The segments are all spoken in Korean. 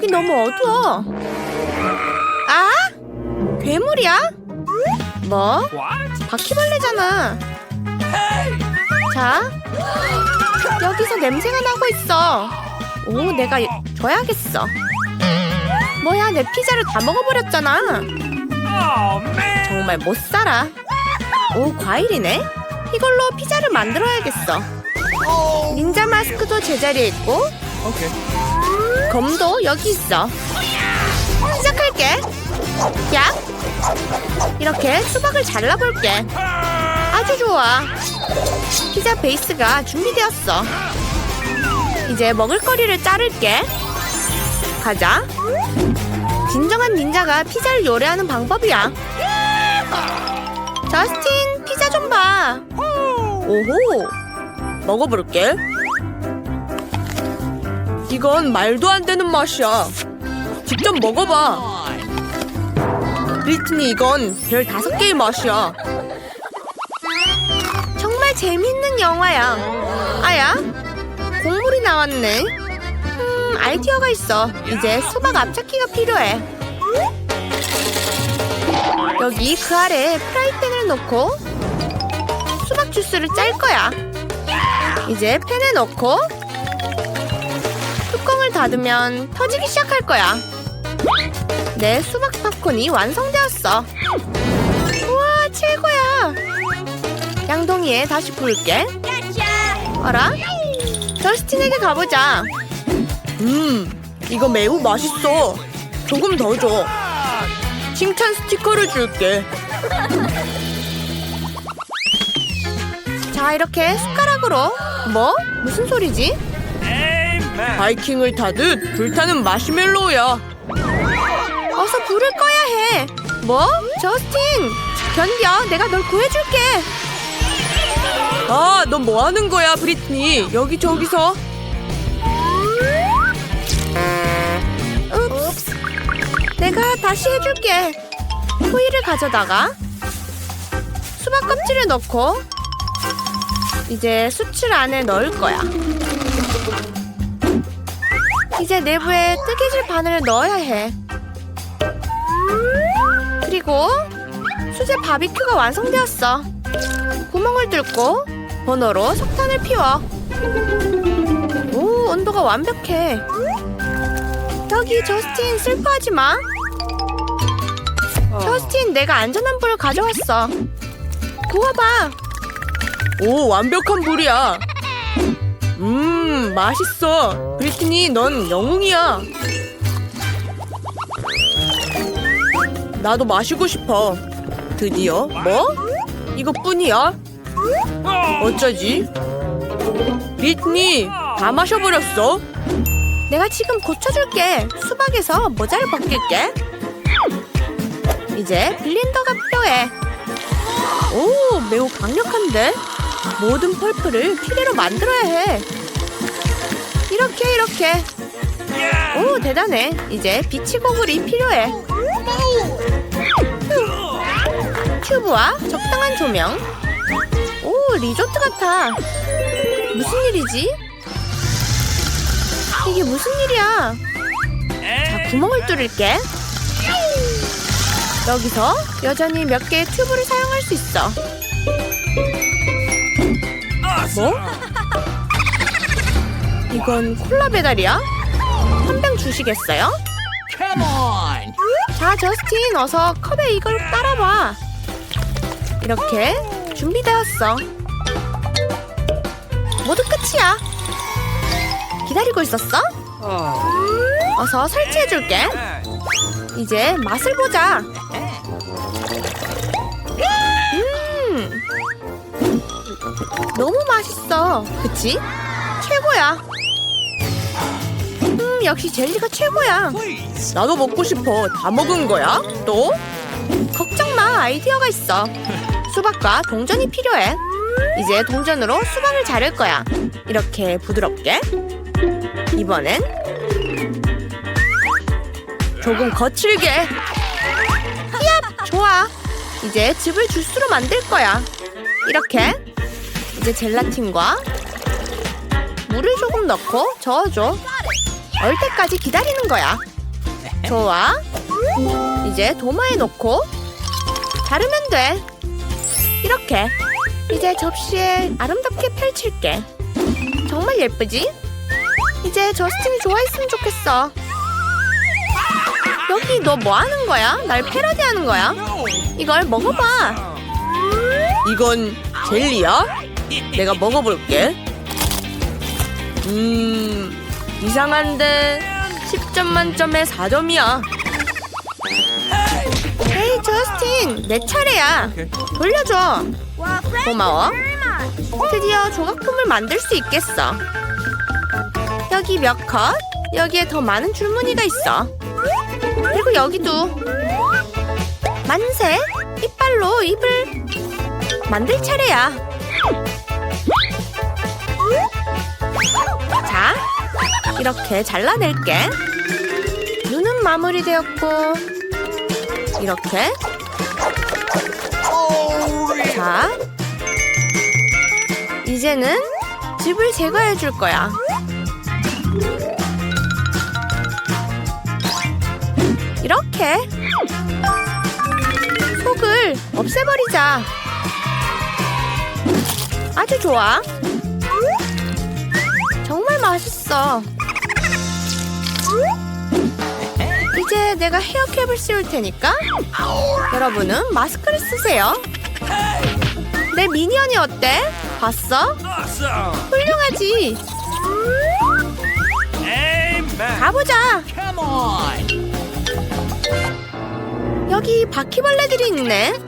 여기 너무 어두워. 아? 괴물이야? 뭐? 바퀴벌레잖아. 자, 여기서 냄새가 나고 있어. 오, 내가 줘야겠어. 뭐야, 내 피자를 다 먹어버렸잖아. 정말 못 살아. 오, 과일이네. 이걸로 피자를 만들어야겠어. 닌자 마스크도 제자리에 있고, 검도 여기 있어. 시작할게. 야, 이렇게 수박을 잘라볼게. 아주 좋아. 피자 베이스가 준비되었어. 이제 먹을거리를 자를게. 가자. 진정한 닌자가 피자를 요리하는 방법이야. 저스틴, 피자 좀 봐. 오호. 먹어볼게. 이건 말도 안 되는 맛이야. 직접 먹어봐. 리트니 이건 별 다섯 개의 맛이야. 정말 재밌는 영화야. 아야, 곡물이 나왔네. 음, 아이디어가 있어. 이제 수박 앞찾기가 필요해. 여기 그 아래 프라이팬을 놓고 수박 주스를 짤 거야. 이제 팬에 넣고 닫으면 터지기 시작할 거야. 내 수박 팝콘이 완성되었어. 우와, 최고야. 양동이에 다시 부을게. 어라? 저스틴에게 가보자. 음, 이거 매우 맛있어. 조금 더 줘. 칭찬 스티커를 줄게. 자, 이렇게 숟가락으로. 뭐? 무슨 소리지? 바이킹을 타듯 불타는 마시멜로우야. 어서 불을 꺼야 해. 뭐? 저스틴, 견뎌. 내가 널 구해줄게. 아, 너뭐 하는 거야, 브리트니? 여기 저기서. 읍스. 내가 다시 해줄게. 호일을 가져다가 수박 껍질을 넣고 이제 수출 안에 넣을 거야. 이제 내부에 뜨개질 바늘을 넣어야 해. 그리고 수제 바비큐가 완성되었어. 구멍을 뚫고 버너로 석탄을 피워. 오, 온도가 완벽해. 여기 저스틴 슬퍼하지 마. 저스틴, 내가 안전한 불을 가져왔어. 구워봐. 오, 완벽한 불이야. 음, 맛있어. 브리트니, 넌 영웅이야. 나도 마시고 싶어. 드디어 뭐? 이것뿐이야? 어쩌지? 브리트니, 다 마셔버렸어. 내가 지금 고쳐줄게. 수박에서 모자를 벗길게. 이제 블렌더가 필요해. 오, 매우 강력한데? 모든 펄프를 피레로 만들어야 해. 이렇게 이렇게. 오, 대단해. 이제 비치 고글이 필요해. 튜브와 적당한 조명. 오, 리조트 같아. 무슨 일이지? 이게 무슨 일이야? 자, 구멍을 뚫을게. 여기서 여전히 몇 개의 튜브를 사용할 수 있어. 뭐? 이건 콜라 배달이야? 한 병 주시겠어요? 자, 저스틴, 어서 컵에 이걸 따라봐. 이렇게 준비되었어. 모두 끝이야. 기다리고 있었어? 어서 설치해줄게. 이제 맛을 보자. 너무 맛있어. 그치? 최고야. 음, 역시 젤리가 최고야. 나도 먹고 싶어. 다 먹은 거야? 또? 걱정 마. 아이디어가 있어. 수박과 동전이 필요해. 이제 동전으로 수박을 자를 거야. 이렇게 부드럽게. 이번엔 조금 거칠게. 얍! 좋아. 이제 즙을 주스로 만들 거야. 이렇게. 이제 젤라틴과 물을 조금 넣고 저어줘. 얼 때까지 기다리는 거야. 좋아. 이제 도마에 넣고 자르면 돼. 이렇게. 이제 접시에 아름답게 펼칠게. 정말 예쁘지? 이제 저스틴이 좋아했으면 좋겠어. 여기 너 뭐 하는 거야? 날 패러디 하는 거야? 이걸 먹어봐. 이건 젤리야? 내가 먹어볼게. 음, 이상한데 10점 만점에 4점이야. 헤이, 저스틴, 내 차례야. 돌려줘. 고마워. 드디어 조각품을 만들 수 있겠어. 여기 몇 컷? 여기에 더 많은 줄무늬가 있어. 그리고 여기도. 만세! 이빨로 입을 만들 차례야. 자, 이렇게 잘라낼게. 눈은 마무리되었고, 이렇게. 자, 이제는 즙을 제거해 줄 거야. 이렇게 속을 없애버리자. 아주 좋아. 정말 맛있어. 이제 내가 헤어캡을 씌울 테니까 여러분은 마스크를 쓰세요. 내 미니언이 어때? 봤어? 훌륭하지. 가보자. 여기 바퀴벌레들이 있네.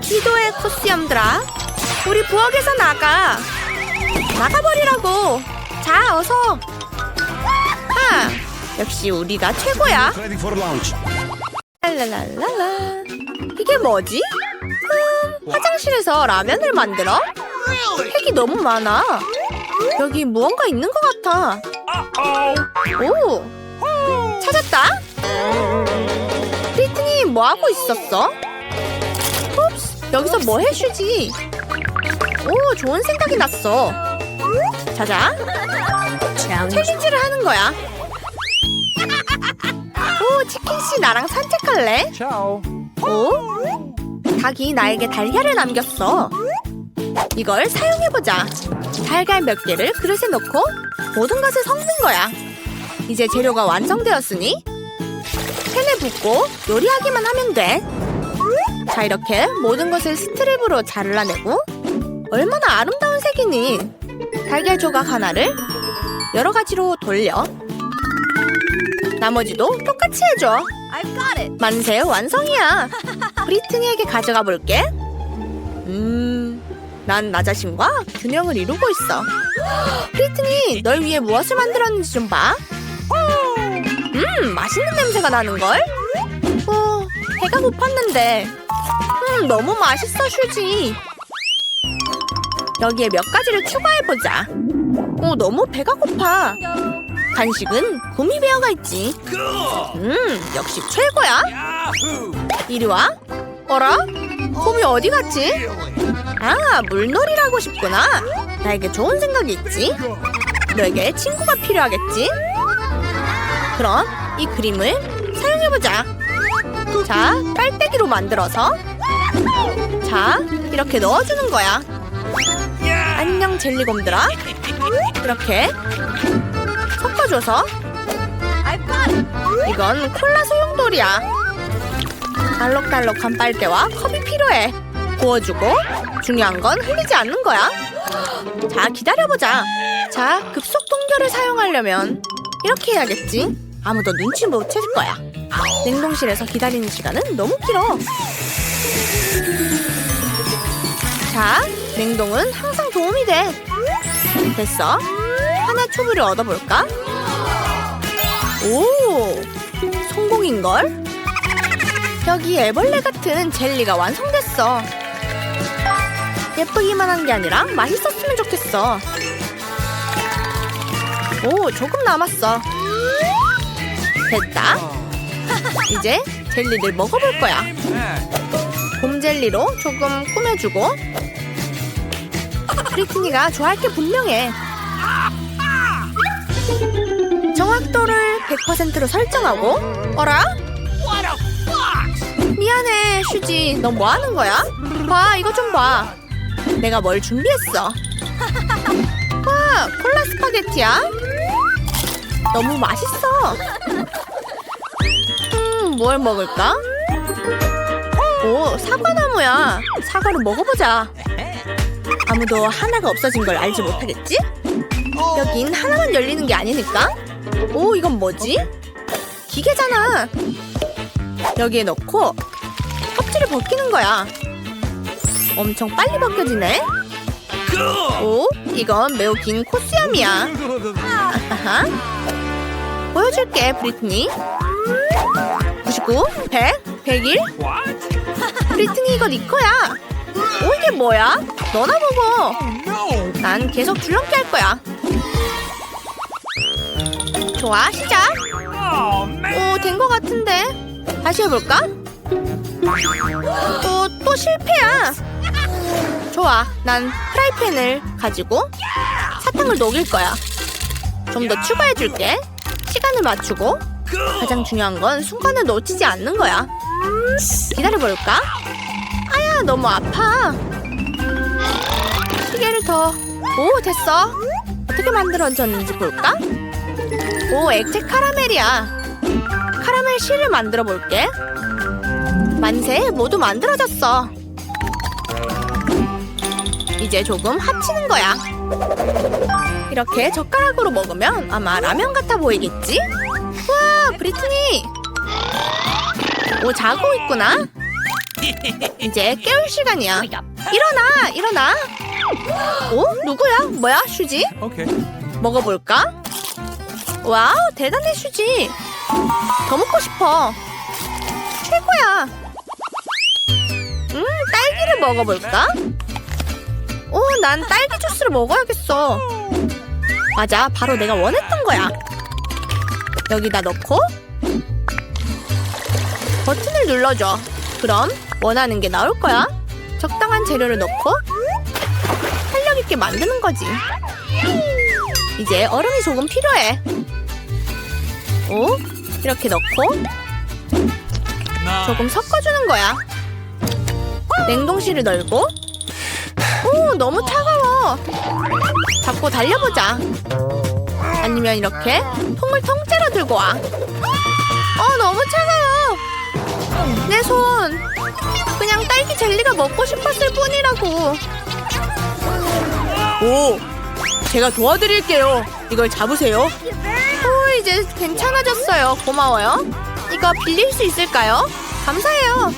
기도의 코스염들아. 우리 부엌에서 나가. 나가버리라고. 자, 어서. 하. 역시 우리가 최고야. 랄랄랄랄라. 이게 뭐지? 음, 화장실에서 라면을 만들어? 색이 너무 많아. 여기 무언가 있는 것 같아. 오, 찾았다. 브리트니 뭐 하고 있었어? 옵스, 여기서 뭐 해주지? 오, 좋은 생각이 났어. 자자, 챌린지를 하는 거야. 오, 치킨 씨 나랑 산책할래? 오? 닭이 나에게 달걀을 남겼어. 이걸 사용해보자. 달걀 몇 개를 그릇에 넣고 모든 것을 섞는 거야. 이제 재료가 완성되었으니 팬에 붓고 요리하기만 하면 돼. 자, 이렇게 모든 것을 스트랩으로 잘라내고 얼마나 아름다운 색이니. 달걀 조각 하나를 여러 가지로 돌려. 나머지도 똑같이 해줘. 만세 완성이야. 브리트니에게 가져가 볼게. 음, 난 나 자신과 균형을 이루고 있어. 브리트니, 널 위해 무엇을 만들었는지 좀 봐. 음, 맛있는 냄새가 나는 걸? 어, 배가 고팠는데. 음, 너무 맛있어, 슈지. 여기에 몇 가지를 추가해보자. 어, 너무 배가 고파. 간식은 구미베어가 있지. 음, 역시 최고야. 이리 와. 어라? 곰이 어디 갔지? 아, 물놀이를 고 싶구나. 나에게 좋은 생각이 있지. 너에게 친구가 필요하겠지? 그럼 이 그림을 사용해보자. 자, 빨대기로 만들어서 자, 이렇게 넣어주는 거야. 안녕 젤리곰들아. 이렇게 섞어줘서 이건 콜라 소용돌이야. 알록달록한 빨대와 컵이 필요해. 부어주고 중요한 건 흘리지 않는 거야. 자 기다려보자. 자 급속 동결을 사용하려면 이렇게 해야겠지. 아무도 눈치 못 채질 거야. 냉동실에서 기다리는 시간은 너무 길어. 자, 냉동은 항상 도움이 돼. 됐어. 하나 초보를 얻어볼까? 오, 성공인걸? 여기 애벌레 같은 젤리가 완성됐어. 예쁘기만 한 게 아니라 맛있었으면 좋겠어. 오, 조금 남았어. 됐다. 이제 젤리를 먹어볼 거야. 곰 젤리로 조금 꾸며주고 브리트니가 좋아할 게 분명해 정확도를 100%로 설정하고 어라? 미안해 슈지 너뭐 하는 거야? 봐 이거 좀 봐 내가 뭘 준비했어 와 콜라 스파게티야? 너무 맛있어 음 뭘 먹을까? 오 사과나무야 사과를 먹어보자 아무도 하나가 없어진 걸 알지 못하겠지? 여긴 하나만 열리는 게 아니니까 오 이건 뭐지? 기계잖아 여기에 넣고 껍질을 벗기는 거야. 엄청 빨리 벗겨지네. 오, 이건 매우 긴 코수염이야. 아하. 보여줄게, 브리트니. 99, 100, 101. What? 브리트니 이거 네 거야. 오, 이게 뭐야? 너나 먹어. No! 난 계속 줄넘기 할 거야. 좋아, 시작. Oh! 오, 된거 같은데. 다시 해볼까? 또, 또 실패야. 좋아. 난 프라이팬을 가지고 사탕을 녹일 거야. 좀 더 추가해줄게. 시간을 맞추고! 가장 중요한 건 순간을 놓치지 않는 거야. 기다려볼까? 아야, 너무 아파. 시계를 더. 오, 됐어. 어떻게 만들어졌는지 볼까? 오, 액체 카라멜이야. 카라멜 실을 만들어 볼게. 만세, 모두 만들어졌어. 이제 조금 합치는 거야. 이렇게 젓가락으로 먹으면 아마 라면 같아 보이겠지? 와, 브리트니! 오, 자고 있구나? 이제 깨울 시간이야. 일어나! 일어나! 오? 누구야? 뭐야? 슈지? Okay. 먹어볼까? 와우, 대단해, 슈지. 더 먹고 싶어. 최고야. 음, 딸기를 먹어볼까? 오, 난 딸기 주스를 먹어야겠어. 맞아, 바로 내가 원했던 거야. 여기다 넣고 버튼을 눌러줘. 그럼 원하는 게 나올 거야. 적당한 재료를 넣고 탄력 있게 만드는 거지. 이제 얼음이 조금 필요해. 오, 이렇게 넣고. 조금 섞어주는 거야. 냉동실을 널고 오, 너무 차가워. 잡고 달려보자. 아니면 이렇게 통을 통째로 들고 와. 어, 너무 차가워. 내 손. 그냥 딸기 젤리가 먹고 싶었을 뿐이라고. 오, 제가 도와드릴게요. 이걸 잡으세요. 오, 이제 괜찮아졌어요. 고마워요. 이거 빌릴 수 있을까요? 감사해요.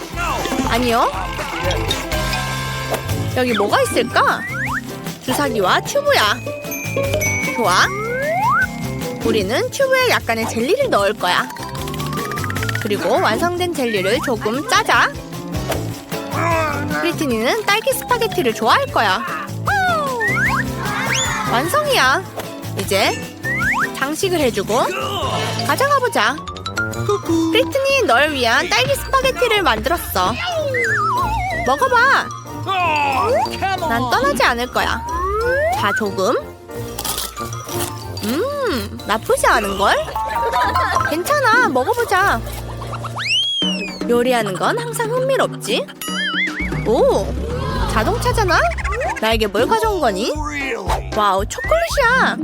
아니요. 여기 뭐가 있을까? 주사기와 튜브야. 좋아. 우리는 튜브에 약간의 젤리를 넣을 거야. 그리고 완성된 젤리를 조금 짜자. 브리트니는 딸기 스파게티를 좋아할 거야. 완성이야. 이제 장식을 해주고 가져가 보자. 브리트니 널 위한 딸기 스파게티를 만들었어. 먹어봐. 난 떠나지 않을 거야. 자, 조금. 음, 나쁘지 않은걸? 괜찮아, 먹어보자. 요리하는 건 항상 흥미롭지? 오, 자동차잖아? 나에게 뭘 가져온 거니? 와우, 초콜릿이야!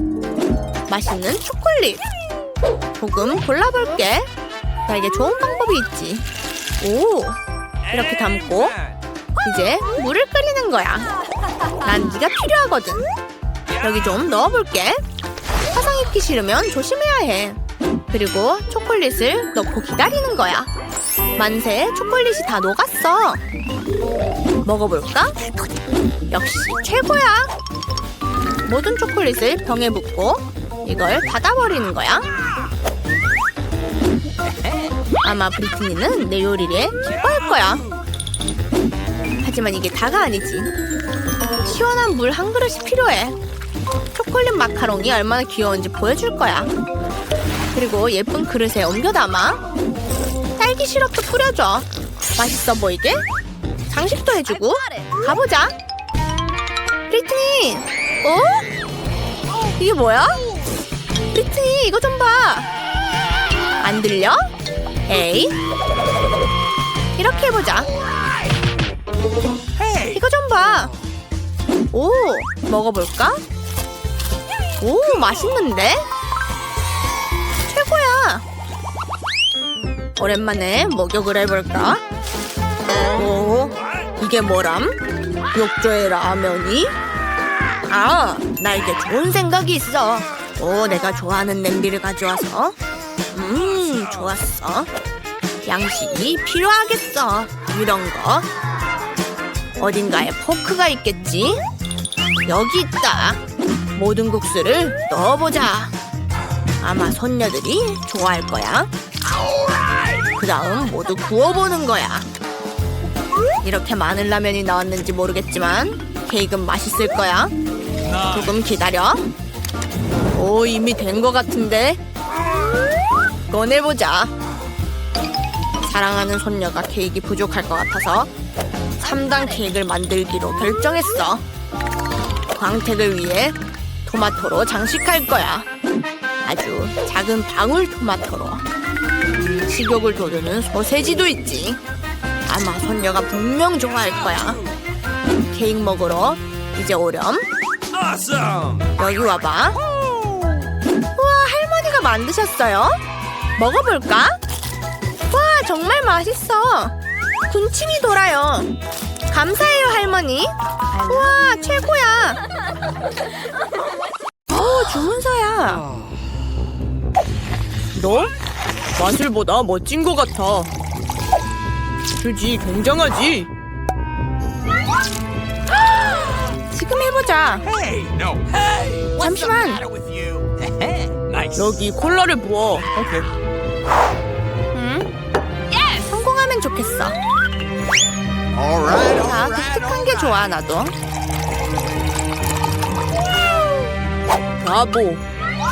맛있는 초콜릿! 조금 골라볼게. 나에게 좋은 방법이 있지. 오, 이렇게 담고 이제 물을 끓이는 거야. 난 네가 필요하거든. 여기 좀 넣어볼게. 화상 입기 싫으면 조심해야 해. 그리고 초콜릿을 넣고 기다리는 거야. 만세, 초콜릿이 다 녹았어. 먹어볼까? 역시 최고야. 모든 초콜릿을 병에 붓고 이걸 닫아버리는 거야. 아마 브리트니는 내 요리에 기뻐할 거야. 하지만 이게 다가 아니지. 시원한 물 한 그릇이 필요해. 초콜릿 마카롱이 얼마나 귀여운지 보여줄 거야. 그리고 예쁜 그릇에 옮겨 담아. 딸기 시럽도 뿌려줘. 맛있어 보이게. 장식도 해주고. 가보자. 브리트니! 어? 이게 뭐야? 브리트니 이거 좀 봐. 안 들려? 에이. 이렇게 해보자. 이거 좀 봐. 오, 먹어볼까? 오, 맛있는데? 최고야. 오랜만에 목욕을 해볼까? 오, 이게 뭐람? 욕조에 라면이? 아, 나에게 좋은 생각이 있어. 오, 내가 좋아하는 냄비를 가져와서. 음, 좋았어. 양식이 필요하겠어. 이런 거. 어딘가에 포크가 있겠지? 여기 있다. 모든 국수를 넣어보자. 아마 손녀들이 좋아할 거야. 그 다음 모두 구워보는 거야. 이렇게 마늘 라면이 나왔는지 모르겠지만 케이크는 맛있을 거야. 조금 기다려. 오, 이미 된 것 같은데. 꺼내보자. 사랑하는 손녀가 케이크 부족할 것 같아서 3단 케이크를 만들기로 결정했어. 광택을 위해 토마토로 장식할 거야. 아주 작은 방울 토마토로. 식욕을 돋우는 소세지도 있지. 아마 손녀가 분명 좋아할 거야. 케이크 먹으러 이제 오렴. Awesome. 여기 와봐. 우와, 할머니가 만드셨어요? 먹어볼까? 와, 정말 맛있어. 군침이 돌아요. 감사해요, 할머니. 우와, 최고야. 어, 주문서야. 너? 마술보다 멋진 것 같아. 휴지 굉장하지? 지금 해보자. Hey. No. Hey. What's the 잠시만. matter with you? nice. 여기 콜라를 부어. Okay. 응? 성공하면 좋겠어. All right, all 자, right, 독특한 게 좋아, 나도. 브라보.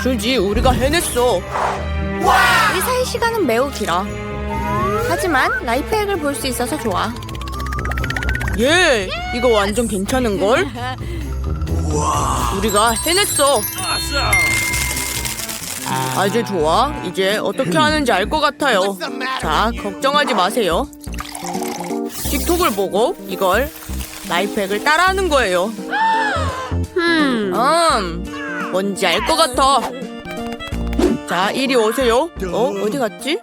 주지, 우리가 해냈어. 우리 사이 시간은 매우 길어. 하지만 라이프액을 볼 수 있어서 좋아. 예, 이거 완전 괜찮은걸? 우리가 해냈어. 아주 좋아. 이제 어떻게 하는지 알 것 같아요. 자, 걱정하지 마세요. 틱톡을 보고 이걸 라이프액을 따라하는 거예요. 음, 뭔지 알 것 같아. 자, 이리 오세요. 어, 어디 갔지?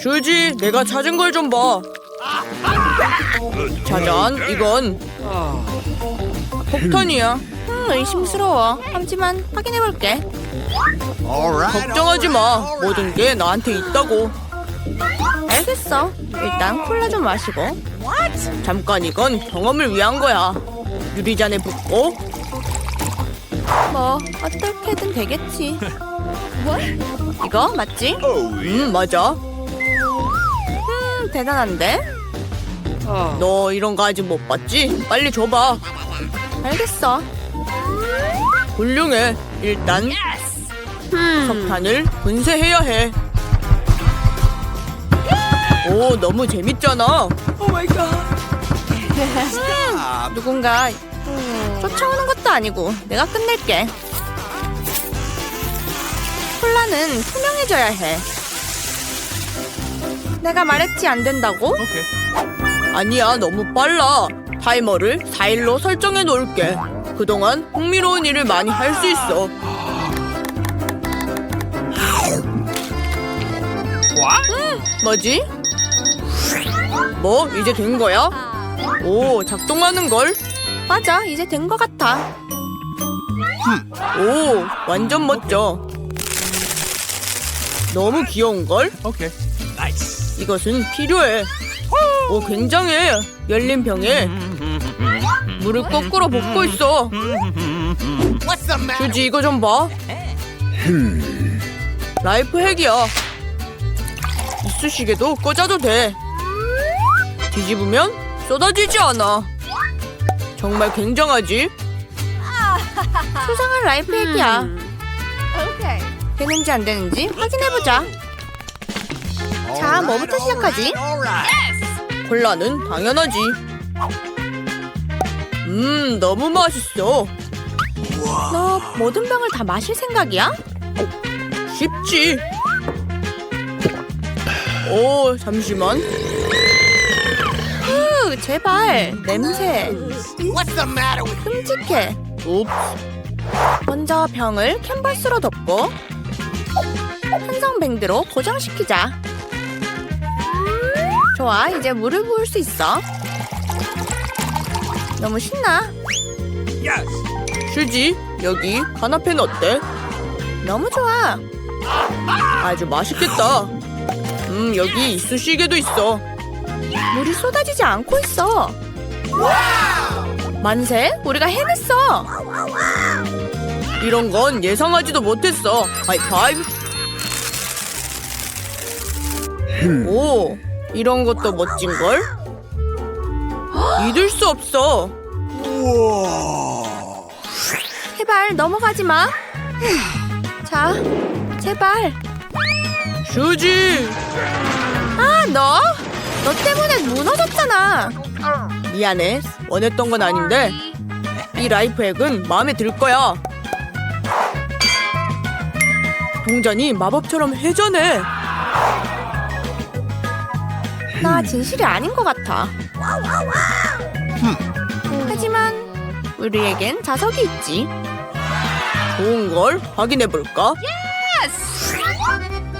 슈지, 내가 찾은 걸 좀 봐. 짜잔, 이건 폭탄이야. 음, 의심스러워. 하지만 확인해볼게. 걱정하지 마. 모든 게 나한테 있다고. 알겠어. 일단 콜라 좀 마시고. 잠깐 이건 경험을 위한 거야. 유리잔에 붓고. 뭐 어떻게든 되겠지. 뭐? 이거 맞지? 음 맞아. 음 대단한데? 너 이런 거 아직 못 봤지? 빨리 줘봐. 알겠어. 훌륭해. 일단 석탄을 분쇄해야 해. 오, 너무 재밌잖아. Oh my god. 누군가 쫓아오는 것도 아니고 내가 끝낼게. 콜라는 투명해져야 해. 내가 말했지 안 된다고? Okay. 아니야, 너무 빨라. 타이머를 4일로 설정해 놓을게. 그동안 흥미로운 일을 많이 할 수 있어. What? 뭐지? 뭐 이제 된 거야? 오 작동하는 걸? 맞아 이제 된거 같아. 오 완전 멋져. 너무 귀여운 걸? 이것은 필요해. 오 굉장해. 열린 병에 물을 거꾸로 붓고 있어. 주지 이거 좀 봐. 라이프 핵이야. 이쑤시개도 꽂아도 돼. 뒤집으면 쏟아지지 않아. 정말 굉장하지? 수상한 라이프 핵이야. 되는지 안 되는지 확인해보자. 자, 뭐부터 시작하지? 콜라는 당연하지. 음, 너무 맛있어. 너 모든 병을 다 마실 생각이야? 쉽지. 오, 잠시만. 후, 제발. 냄새. What's the matter with 끔찍해. 옵. 먼저 병을 캔버스로 덮고 한성밴드로 고정시키자. 좋아, 이제 물을 부을 수 있어. 너무 신나. 슈지, 여기 카나페는 어때? 너무 좋아. 아주 맛있겠다. 음, 여기 이쑤시개도 있어. 물이 쏟아지지 않고 있어. 만세, 우리가 해냈어. 이런 건 예상하지도 못했어. 하이파이브. 오, 이런 것도 멋진걸? 믿을 수 없어. 제발 넘어가지 마. 자, 제발. 슈지. 아, 너? 너 때문에 무너졌잖아. 미안해. 원했던 건 아닌데 이 라이프액은 마음에 들 거야. 동전이 마법처럼 회전해. 나 진실이 아닌 것 같아. 하지만 우리에겐 자석이 있지. 좋은 걸 확인해 볼까?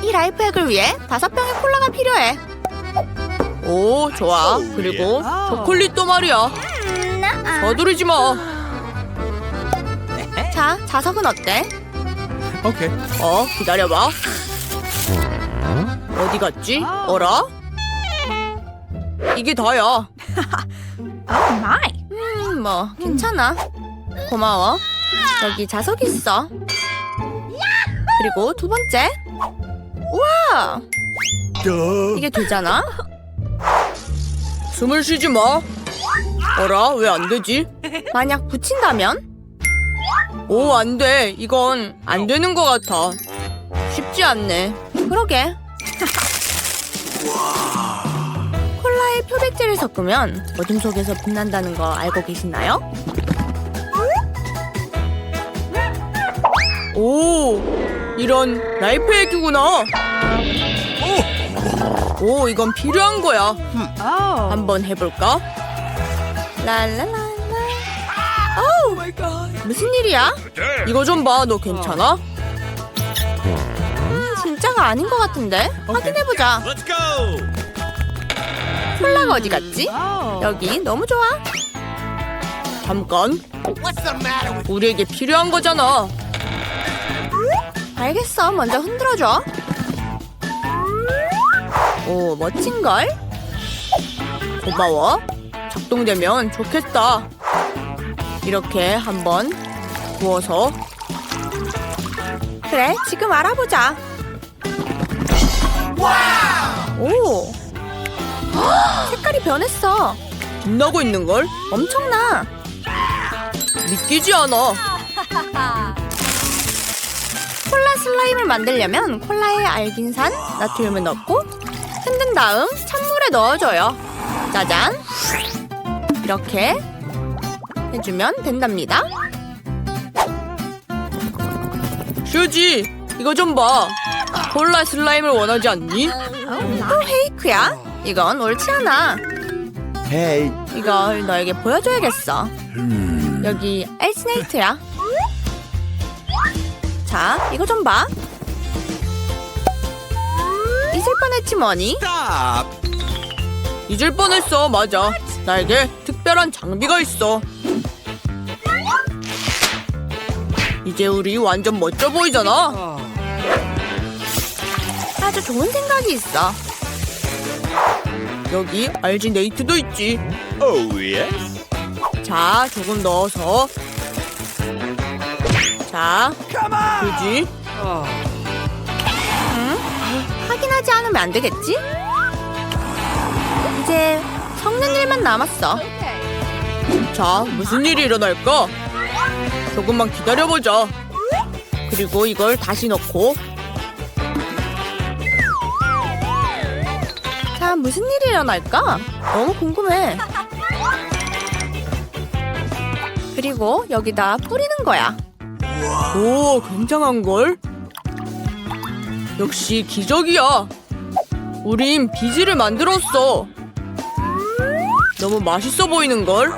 이 라이프액을 위해 다섯 병의 콜라가 필요해. 오, 좋아. 그리고 초콜릿도 말이야. 서두르지 마. 자, 자석은 어때? Okay. 어, 기다려봐. 어디 갔지? 어라? 이게 다야. 음, 뭐 괜찮아. 고마워. 여기 자석 있어. 그리고 두 번째. 우와, Duh. 이게 되잖아. 숨을 쉬지 마. 어라, 왜 안 되지? 만약 붙인다면? 오, 안 돼. 이건 안 되는 것 같아. 쉽지 않네. 그러게. 표백제를 섞으면 어둠 속에서 빛난다는 거 알고 계시나요? 오, 이런 라이프 액이구나. 오, 이건 필요한 거야. 한번 해볼까? 랄랄랄라. 어우, 무슨 일이야? 이거 좀 봐, 너 괜찮아? 음, 진짜가 아닌 것 같은데? 확인해보자. Let's go. 콜라가 어디 갔지? 여기 너무 좋아. 잠깐, 우리에게 필요한 거잖아. 알겠어, 먼저 흔들어줘. 오, 멋진걸? 고마워. 작동되면 좋겠다. 이렇게 한번 부어서. 그래, 지금 알아보자. 오! 헉, 색깔이 변했어. 빛나고 있는 걸? 엄청나. 믿기지 않아. 콜라 슬라임을 만들려면 콜라에 알긴산, 나트륨을 넣고 흔든 다음 찬물에 넣어줘요. 짜잔! 이렇게 해주면 된답니다. 슈지, 이거 좀 봐. 콜라 슬라임을 원하지 않니? 또 페이크야? 이건 옳지 않아. Hey. 이걸 너에게 보여줘야겠어. 여기 엘스네이트야. 자, 이거 좀 봐. 잊을 뻔했지 뭐니? 잊을 뻔했어, 맞아. 나에게 특별한 장비가 있어. 이제 우리 완전 멋져 보이잖아. 아주 좋은 생각이 있어. 여기 알지네이트도 있지. Oh yes. 자, 조금 넣어서. 자, 그지? 응? 확인하지 않으면 안 되겠지? 이제 섞는 일만 남았어. 자, 무슨 일이 일어날까? 조금만 기다려보자. 그리고 이걸 다시 넣고. 무슨 일이 일어날까? 너무 궁금해. 그리고 여기다 뿌리는 거야. 오, 굉장한 걸. 역시 기적이야. 우린 비즈를 만들었어. 너무 맛있어 보이는걸?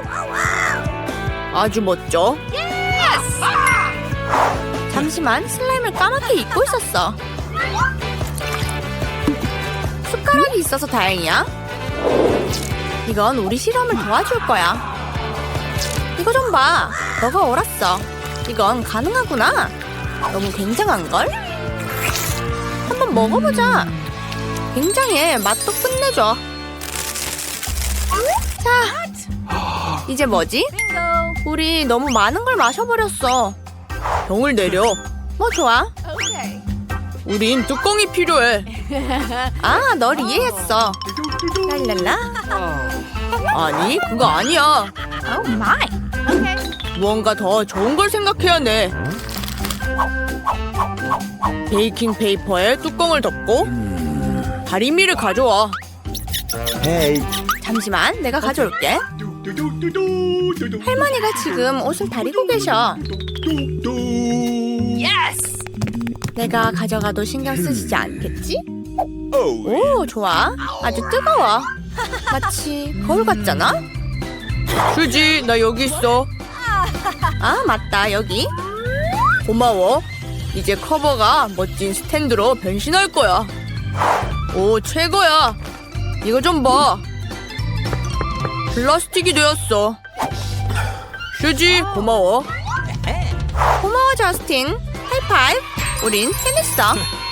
아주 멋져. 잠시만 슬라임을 까맣게 잊고 있었어. 숟가락이 있어서 다행이야. 이건 우리 실험을 도와줄 거야. 이거 좀 봐. 너가 옳았어. 이건 가능하구나. 너무 굉장한걸? 한번 먹어보자. 굉장해. 맛도 끝내줘. 자, 이제 뭐지? 우리 너무 많은 걸 마셔버렸어. 병을 내려. 뭐 좋아. 우린 뚜껑이 필요해. 아, 널 이해했어. 랄랄라. 아니, 그거 아니야. 무언가 더 좋은 걸 생각해야 해. 베이킹 페이퍼에 뚜껑을 덮고 다리미를 가져와. Hey. 잠시만, 내가 가져올게. 할머니가 지금 옷을 다리고 계셔. 내가 가져가도 신경 쓰시지 않겠지? Oh. 오, 좋아. 아주 뜨거워. 마치 거울 같잖아? 휴지, 나 여기 있어. 아, 맞다, 여기. 고마워. 이제 커버가 멋진 스탠드로 변신할 거야. 오, 최고야. 이거 좀 봐. 플라스틱이 되었어. 휴지, 고마워. 고마워, 저스틴. 하이파이브. 우린 해냈어.